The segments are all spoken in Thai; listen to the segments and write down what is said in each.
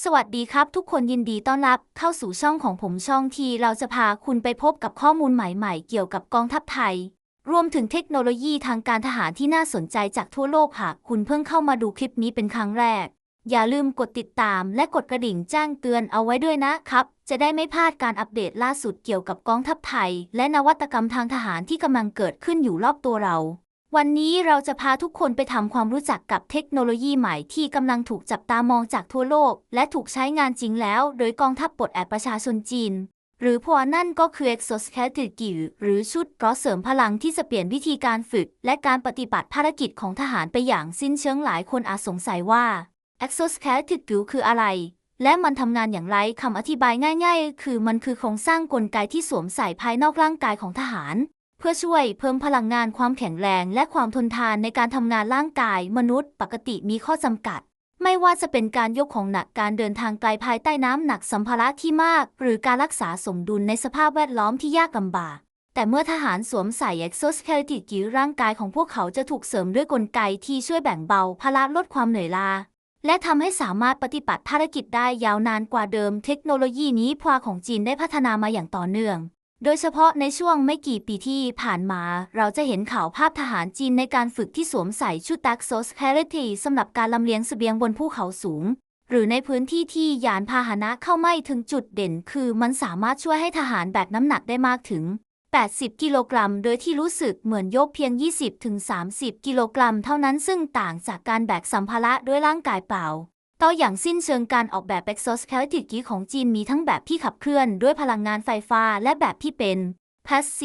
สวัสดีครับทุกคนยินดีต้อนรับเข้าสู่ช่องของผมช่องที่เราจะพาคุณไปพบกับข้อมูลใหม่ๆ เกี่ยวกับกองทัพไทย รวมถึงเทคโนโลยีทางการทหารที่น่าสนใจจากทั่วโลกหากคุณเพิ่งเข้ามาดูคลิปนี้เป็นครั้งแรก อย่าลืมกดติดตามและกดกระดิ่งแจ้งเตือนเอาไว้ด้วยนะครับ จะได้ไม่พลาดการอัปเดตล่าสุดเกี่ยวกับกองทัพไทย และนวัตกรรมทางทหารที่กำลังเกิดขึ้นอยู่รอบตัวเรา วันนี้เราจะพาทุกคนไปทำความรู้จักกับเทคโนโลยีใหม่ที่กำลังถูกจับตามองจากทั่วโลก และถูกใช้งานจริงแล้ว โดยกองทัพปลดแอกประชาชนจีน หรือพวนั่นก็คือ exoskeleton หรือชุดเกราะเสริมพลังที่จะเปลี่ยนวิธีการฝึก และการปฏิบัติภารกิจของทหารไปอย่างสิ้นเชิงหลายคนอาจสงสัยว่า exoskeleton คืออะไร และมันทำงานอย่างไรคำอธิบายง่าย ๆ คือมันคือโครงสร้างกลไกที่สวมใส่ภายนอกร่างกายของทหาร พื่อช่วยเพิ่มพลังงานความแข็งแรงและความทนทานในการทำงานร่างกาย มนุษย์ปกติมีข้อจำกัด ไม่ว่าจะเป็นการยกของหนักการเดินทางไกลภายใต้น้ำหนักสัมภาระที่มาก หรือการรักษาสมดุลในสภาพแวดล้อมที่ยากลำบากแต่เมื่อทหารสวมใส่ exoskeleton กีร่างกายของพวกเขาจะถูกเสริมด้วยกลไกที่ช่วยแบ่งเบาภาระลดความเหนื่อยล้าและทำให้สามารถปฏิบัติภารกิจได้ยาวนานกว่าเดิม เทคโนโลยีนี้พวาของจีนได้พัฒนามาอย่างต่อเนื่อง โดยเฉพาะในช่วงไม่กี่ปีที่ผ่านมา เราจะเห็นข่าวภาพทหารจีนในการฝึกที่สวมใส่ชุด exoskeleton สำหรับการลำเลียงเสบียงบนภูเขาสูง หรือในพื้นที่ที่ยานพาหนะเข้าไม่ถึงจุดเด่น คือมันสามารถช่วยให้ทหารแบกน้ำหนักได้มากถึง 80 กิโลกรัม โดยที่รู้สึกเหมือนยกเพียง 20-30 กิโลกรัม เท่านั้นซึ่งต่างจากการแบกสัมภาระด้วยร่างกายเปล่า ต่ออย่างสิ้นเชิงการออกแบบ exoskeleton กีของจีนมีทั้งแบบที่ขับเคลื่อนด้วยพลังงานไฟฟ้าและแบบที่เป็น p a s s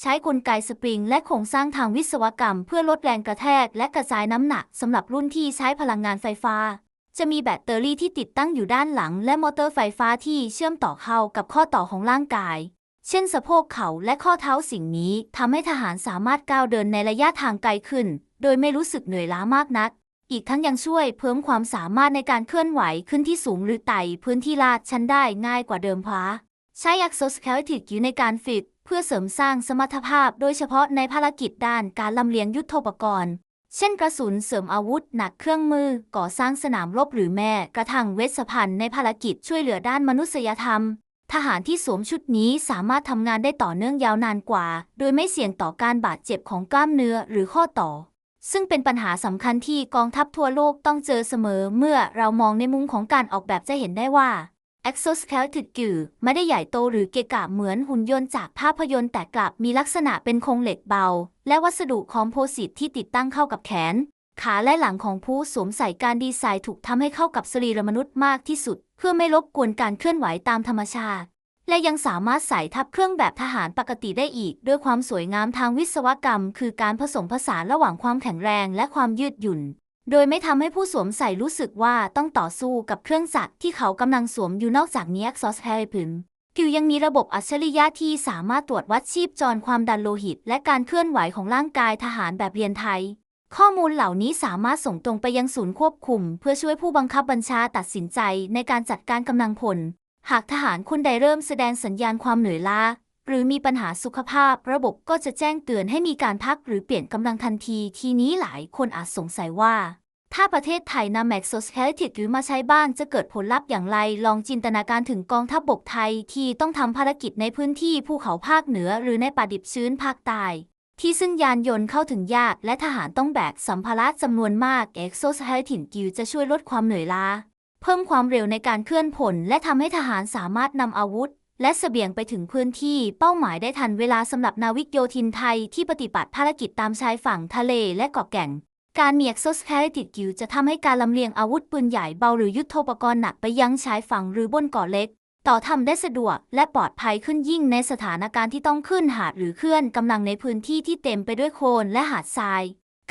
ใช้กลไกสปริงและโครงสร้างทางวิศวกรรม เพื่อลดแรงกระแทกและกระจายน้ำหนักสำหรับรุ่นที่ใช้พลังงานไฟฟ้า จะมีแบตเตอรี่ที่ติดตั้งอยู่ด้านหลัง และมอเตอร์ไฟฟ้าที่เชื่อมต่อเข้ากับข้อต่อของร่างกาย เช่นสะโพกเข่าและข้อเท้าสิ่งนี้ทำให้ทหารสามารถก้าวเดินในระยะทางไกลขึ้น โดยไม่รู้สึกเหนื่อยล้ามากนัก อีกทั้งยังช่วยเพิ่มความสามารถในการเคลื่อนไหวขึ้นที่สูงหรือไต่พื้นที่ลาดชันได้ง่ายกว่าเดิมพาใช้ exoskeleton อยู่ในการฝึกเพื่อเสริมสร้างสมรรถภาพโดยเฉพาะในภารกิจด้านการลำเลียงยุทโธปกรณ์ เช่นกระสุนเสริมอาวุธหนักเครื่องมือก่อสร้างสนามรบหรือแม่กระทั่งเวชภัณฑ์ในภารกิจช่วยเหลือด้านมนุษยธรรม ทหารที่สวมชุดนี้สามารถทำงานได้ต่อเนื่องยาวนานกว่า โดยไม่เสี่ยงต่อการบาดเจ็บของกล้ามเนื้อหรือข้อต่อ ซึ่งเป็นปัญหาสำคัญที่กองทัพทั่วโลกต้องเจอเสมอเมื่อเรามองในมุมของการออกแบบจะเห็นได้ว่า exoskeleton กือไม่ได้ใหญ่โตหรือเกะกะเหมือนหุ่นยนต์จากภาพยนตร์แต่กลับมีลักษณะเป็นโครงเหล็กเบา และวัสดุคอมโพสิตที่ติดตั้งเข้ากับแขน ขาและหลังของผู้สวมใส่การดีไซน์ถูกทำให้เข้ากับสรีระมนุษย์มากที่สุด เพื่อไม่รบกวนการเคลื่อนไหวตามธรรมชาติ และยังสามารถใส่ทับเครื่องแบบทหารปกติได้อีก ด้วยความสวยงามทางวิศวกรรม คือการผสมผสานระหว่างความแข็งแรงและความยืดหยุ่น โดยไม่ทำให้ผู้สวมใส่รู้สึกว่าต้องต่อสู้กับเครื่องจักรที่เขากำลังสวมอยู่นอกจากนี้ exoskeleton กิวยังมีระบบอัจฉริยะที่สามารถตรวจวัดชีพจรความดันโลหิต และการเคลื่อนไหวของร่างกายทหารแบบเรียนไทย ข้อมูลเหล่านี้สามารถส่งตรงไปยังศูนย์ควบคุม เพื่อช่วยผู้บังคับบัญชาตัดสินใจในการจัดการกำลังพล หากทหารคนใดเริ่มแสดงสัญญาณความเหนื่อยล้า หรือมีปัญหาสุขภาพ ระบบก็จะแจ้งเตือนให้มีการพักหรือเปลี่ยนกำลังทันที ทีนี้หลายคนอาจสงสัยว่า ถ้าประเทศไทยนำ exoskeleton หรือมาใช้บ้างจะเกิดผลลัพธ์อย่างไร ลองจินตนาการถึงกองทัพบบกไทยที่ต้องทำภารกิจในพื้นที่ภูเขาภาคเหนือ หรือในป่าดิบชื้นภาคใต้ที่ซึ่งยานยนต์เข้าถึงยาก และทหารต้องแบกสัมภาระจำนวนมาก exoskeleton กิวจะช่วยลดความเหนื่อยล้า เพิ่มความเร็วในการเคลื่อนผล และทำให้ทหารสามารถนำอาวุธ และเสบียงไปถึงพื้นที่เป้าหมายได้ทันเวลาสำหรับนาวิกโยธินไทยที่ปฏิบัติภารกิจตามชายฝั่งทะเลและเกาะแก่ง การมี exoskeleton กิวจะทำให้การลำเลียงอาวุธปืนใหญ่เบาหรือยุทโธปกรณ์หนักไปยังชายฝั่งหรือบนเกาะเล็ก ต่อทำได้สะดวกและปลอดภัยขึ้นยิ่งในสถานการณ์ที่ต้องขึ้นหาดหรือเคลื่อนกำลังในพื้นที่ที่เต็มไปด้วยโคลนและหาดทราย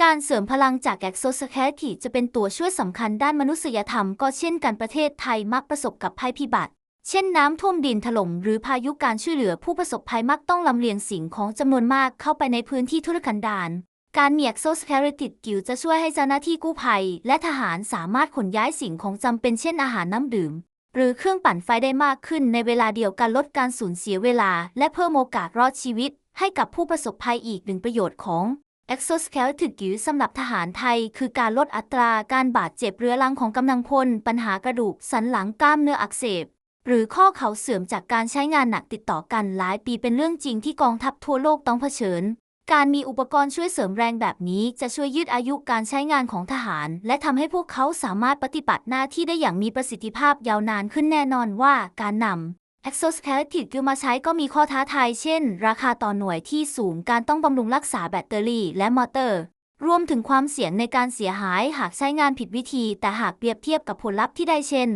การเสริมพลังจาก exoskeleton จะเป็นตัวช่วยสำคัญด้านมนุษยธรรมก็เช่นกันประเทศไทยมักประสบกับภัยพิบัติ เช่นน้ำท่วมดินถล่มหรือพายุการช่วยเหลือผู้ประสบภัยมักต้องลำเลียงสิ่งของจำนวนมากเข้าไปในพื้นที่ทุรกันดารการมี exoskeleton กิวจะช่วยให้เจ้าหน้าที่กู้ภัย และทหารสามารถขนย้ายสิ่งของจำเป็นเช่นอาหารน้ำดื่ม หรือเครื่องปั่นไฟได้มากขึ้นในเวลาเดียวกันลดการสูญเสียเวลา และเพิ่มโอกาสรอดชีวิต ให้กับผู้ประสบภัยอีกหนึ่งประโยชน์ของ Exoskeleton กิ๋วสำหรับทหารไทย คือการลดอัตราการบาดเจ็บเรื้อรังของกำลังพล ปัญหากระดูกสันหลังกล้ามเนื้ออักเสบ หรือข้อเข่าเสื่อมจากการใช้งานหนักติดต่อกันหลายปีเป็นเรื่องจริงที่กองทัพทั่วโลกต้องเผชิญ การมีอุปกรณ์ช่วยเสริมแรงแบบนี้ จะช่วยยืดอายุการใช้งานของทหาร และทำให้พวกเขาสามารถปฏิบัติหน้าที่ได้อย่างมีประสิทธิภาพยาวนานขึ้นแน่นอนว่าการนำ Exoskeleton กิ๋วมาใช้ก็มีข้อท้าทายเช่น ราคาต่อหน่วยที่สูงการต้องบำรุงรักษาแบตเตอรี่และมอเตอร์ รวมถึงความเสี่ยงในการเสียหายหากใช้งานผิดวิธี แต่หากเปรียบเทียบกับผลลัพธ์ที่ได้เช่น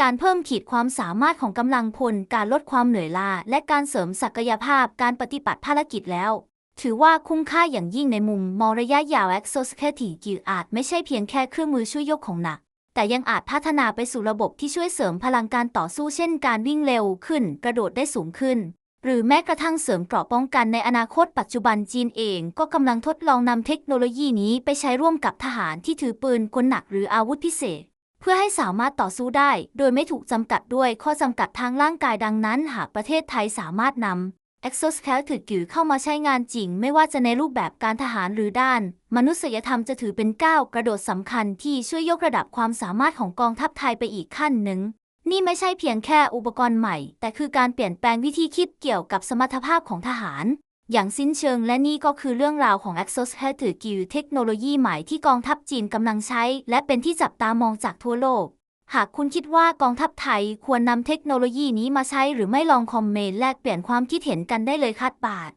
การเพิ่มขีดความสามารถของกำลังพล การลดความเหนื่อยล้าและการเสริมศักยภาพการปฏิบัติภารกิจแล้ว ถือว่าคุ้มค่าอย่างยิ่งในมุมมองระยะยาว Exoskeleton กิ๋วอาจไม่ใช่เพียงแค่เครื่องมือช่วยยกของหนัก แต่ยังอาจพัฒนาไปสู่ระบบที่ช่วยเสริมพลังการต่อสู้เช่นการวิ่งเร็วขึ้น กระโดดได้สูงขึ้น หรือแม้กระทั่งเสริมเกราะป้องกันในอนาคตปัจจุบันจีนเองก็กำลังทดลองนำเทคโนโลยีนี้ไปใช้ร่วมกับทหารที่ถือปืนกลหนักหรืออาวุธพิเศษ เพื่อให้สามารถต่อสู้ได้ โดยไม่ถูกจำกัดด้วยข้อจำกัดทางร่างกายดังนั้น หากประเทศไทยสามารถนำ Exoskeleton กิ๋วเข้ามาใช้งานจริง ไม่ว่าจะในรูปแบบการทหารหรือด้าน มนุษยธรรมจะถือเป็นก้าวกระโดดสำคัญที่ช่วยยกระดับความสามารถของกองทัพไทยไปอีกขั้นหนึ่ง นี่ไม่ใช่เพียงแค่อุปกรณ์ใหม่ แต่คือการเปลี่ยนแปลงวิธีคิดเกี่ยวกับสมรรถภาพของทหาร อย่างสิ้นเชิงและนี่ก็คือเรื่องราวของ Exoskeleton กิ๋วเทคโนโลยีใหม่ที่กองทัพจีนกำลังใช้ และเป็นที่จับตามองจากทั่วโลก หากคุณคิดว่ากองทัพไทยควรนำเทคโนโลยีนี้มาใช้หรือไม่ลองคอมเมนต์แลกเปลี่ยนความคิดเห็นกันได้เลยคัดบาท